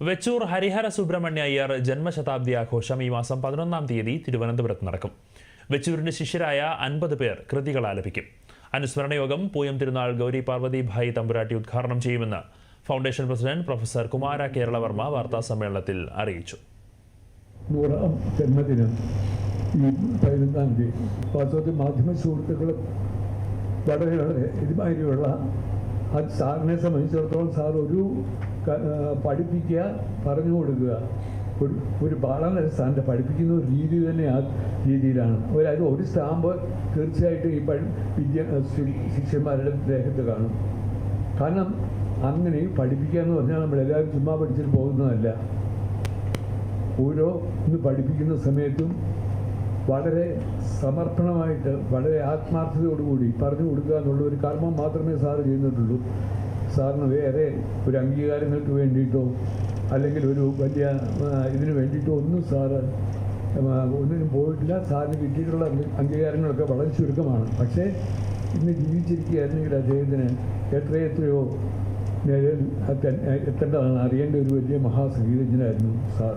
വെച്ചൂർ ഹരിഹര സുബ്രഹ്മണ്യ അയ്യർ ജന്മശതാബ്ദി ആഘോഷം ഈ മാസം പതിനൊന്നാം തീയതി തിരുവനന്തപുരത്ത് നടക്കും. വെച്ചൂരിന്റെ ശിഷ്യരായ അൻപത് പേർ കൃതികൾ ആലപിക്കും. അനുസ്മരണ യോഗം പൂയം തിരുനാൾ ഗൗരി പാർവതി ഭായ് തമ്പുരാട്ടി ഉദ്ഘാടനം ചെയ്യുമെന്ന് foundation president professor Kumara Keralavarma വാർത്താ സമ്മേളനത്തിൽ അറിയിച്ചു. ജന്മദിനം ഈ പതിനൊന്നാം തീയതി. മാധ്യമ സുഹൃത്തുക്കൾ വളരെ വളരെ ഇതുമാതിരിയുള്ള അത് സാറിനെ സംബന്ധിച്ചിടത്തോളം സാർ ഒരു പഠിപ്പിക്കുക പറഞ്ഞു കൊടുക്കുക. ഒരു ഒരു വളരെ സാറിന്റെ പഠിപ്പിക്കുന്ന ഒരു രീതി തന്നെ ആ രീതിയിലാണ്. അതായത് ഒരു സ്റ്റാമ്പ് തീർച്ചയായിട്ടും ഈ പഠി വിദ്യ ശിഷ്യന്മാരുടെ ദേഹത്ത് കാണും. കാരണം അങ്ങനെ പഠിപ്പിക്കുക എന്ന് പറഞ്ഞാൽ നമ്മളെല്ലാവരും ചുമ്മാ പഠിച്ചിട്ട് പോകുന്നതല്ല. ഓരോ ഇന്ന് പഠിപ്പിക്കുന്ന സമയത്തും വളരെ സമർപ്പണമായിട്ട് വളരെ ആത്മാർത്ഥതയോടുകൂടി പറഞ്ഞു കൊടുക്കുക എന്നുള്ള ഒരു കർമ്മം മാത്രമേ സാറ് ചെയ്യുന്നിട്ടുള്ളൂ. സാറിന് വേറെ ഒരു അംഗീകാരങ്ങൾക്ക് വേണ്ടിയിട്ടോ അല്ലെങ്കിൽ ഒരു വലിയ ഇതിന് വേണ്ടിയിട്ടോ ഒന്നും സാറ് ഒന്നിനും പോയിട്ടില്ല. സാറിന് കിട്ടിയിട്ടുള്ള അംഗീകാരങ്ങളൊക്കെ വളരെ ചുരുക്കമാണ്. പക്ഷേ ഇന്ന് ജീവിച്ചിരിക്കുകയായിരുന്നെങ്കിൽ അദ്ദേഹത്തിന് എത്രയെത്രയോ നേരെ എത്ത- എത്തേണ്ടതാണ് അറിയേണ്ട ഒരു വലിയ മഹാസംഗീതജ്ഞനായിരുന്നു സാർ